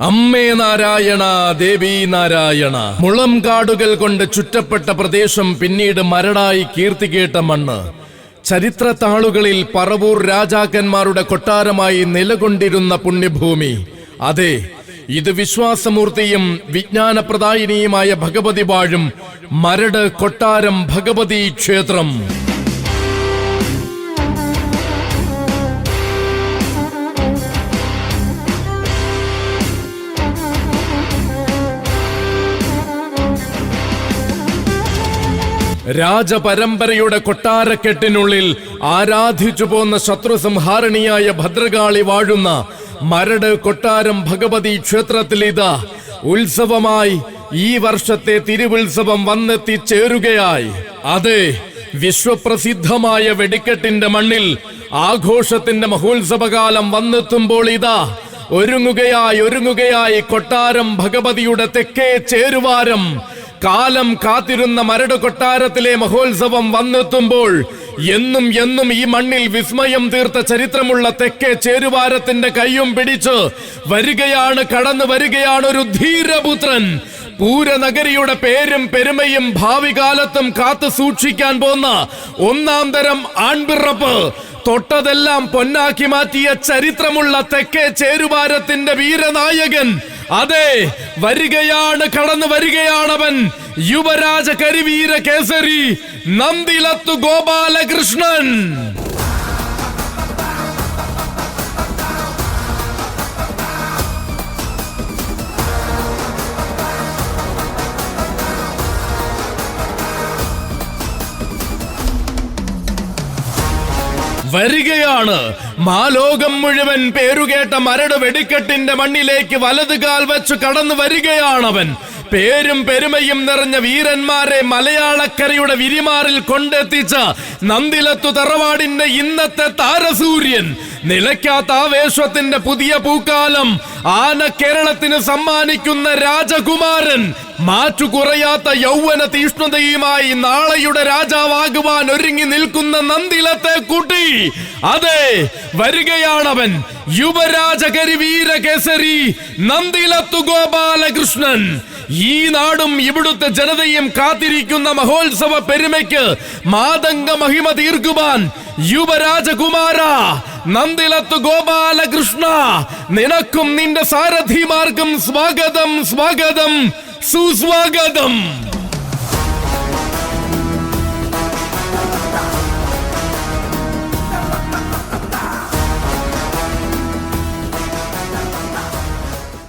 അമ്മേ നാരായണ ദേവി നാരായണ. മുളം കാടുകൾ കൊണ്ട് ചുറ്റപ്പെട്ട പ്രദേശം പിന്നീട് മരടായി കീർത്തി കേട്ട മണ്ണ്. ചരിത്ര താളുകളിൽ പറവൂർ രാജാക്കന്മാരുടെ കൊട്ടാരമായി നിലകൊണ്ടിരുന്ന പുണ്യഭൂമി. അതെ ഇത് വിശ്വാസമൂർത്തിയും വിജ്ഞാനപ്രദായിനിയുമായ ഭഗവതി വാഴും മരട് കൊട്ടാരം ഭഗവതി ക്ഷേത്രം. രാജപരമ്പരയുടെ കൊട്ടാരക്കെട്ടിനുള്ളിൽ ആരാധിച്ചു പോന്ന ശത്രു സംഹാരണിയായ ഭദ്രകാളി വാഴുന്ന മരട് കൊട്ടാരം ഭഗവതി ക്ഷേത്രത്തിൽ ഇതാ ഉത്സവമായി ഈ വർഷത്തെ തിരുവുത്സവം വന്നെത്തിച്ചേരുകയായി. അതെ വിശ്വപ്രസിദ്ധമായ വെടിക്കെട്ടിന്റെ മണ്ണിൽ ആഘോഷത്തിന്റെ മഹോത്സവകാലം വന്നെത്തുമ്പോൾ ഇതാ ഒരുങ്ങുകയായി ഒരുങ്ങുകയായി കൊട്ടാരം ഭഗവതിയുടെ തെക്കേ ചേരുവാരം കാലം കാത്തിരുന്ന മരട് കൊട്ടാരത്തിലെ മഹോത്സവം വന്നെത്തുമ്പോൾ എന്നും എന്നും ഈ മണ്ണിൽ വിസ്മയം തീർത്ത ചരിത്രമുള്ള തെക്കേ ചേരുവാരത്തിന്റെ കൈയും പിടിച്ച് വരികയാണ് കടന്നു വരികയാണ് ഒരു ധീരപുത്രൻ. പൂരനഗരിയുടെ പേരും പെരുമയും ഭാവി കാലത്തും കാത്തു സൂക്ഷിക്കാൻ പോന്ന ഒന്നാം തരം ആൺപിറപ്പ്. തൊട്ടതെല്ലാം പൊന്നാക്കി മാറ്റിയ ചരിത്രമുള്ള തെക്കേ ചേരുവാരത്തിന്റെ വീരനായകൻ അതെ വരികയാണ് കടന്നു വരികയാണവൻ. യുവരാജ കരിവീര കേസരി നന്ദിലത്തു ഗോപാലകൃഷ്ണൻ. വരികയാണ്. മാലോകം മുഴുവൻ പേരുകേട്ട മരട് വെടിക്കെട്ടിന്റെ മണ്ണിലേക്ക് വലതുകാൽ വെച്ച് കടന്നു വരികയാണവൻ. പേരും പെരുമയും നിറഞ്ഞ വീരന്മാരെ മലയാളക്കരയുടെ വിരിമാറിൽ കൊണ്ടെത്തിച്ച നന്ദിലത്തു തറവാടിന്റെ ഇന്നത്തെ താരസൂര്യൻ. നിലയ്ക്കാത്ത ആവേശത്തിന്റെ പുതിയ പൂക്കാലം. ആന കേരളത്തിന് സമ്മാനിക്കുന്ന രാജകുമാരൻ. മാറ്റു കുറയാത്ത യൗവന തീഷ്ണതയുമായി നാളെയുടെ രാജാവാകുവാൻ ഒരുങ്ങി നിൽക്കുന്ന നന്ദിലത്തെ കുട്ടി. അതെ വരികയാണവൻ. യുവരാജകരി വീരകേസരി നന്ദിലത്തു ഗോപാലകൃഷ്ണൻ. ഈ നാടും ഇവിടുത്തെ ജനതയും കാത്തിരിക്കുന്ന മഹോത്സവ പെരുമയ്ക്ക് മാതംഗ മഹിമ തീർക്കുവാൻ യുവരാജകുമാര. നന്ദിലത്ത് ഗോപാലകൃഷ്ണ നിനക്കും നിന്റെ സാരഥിമാർക്കും സ്വാഗതം സ്വാഗതം സുസ്വാഗതം.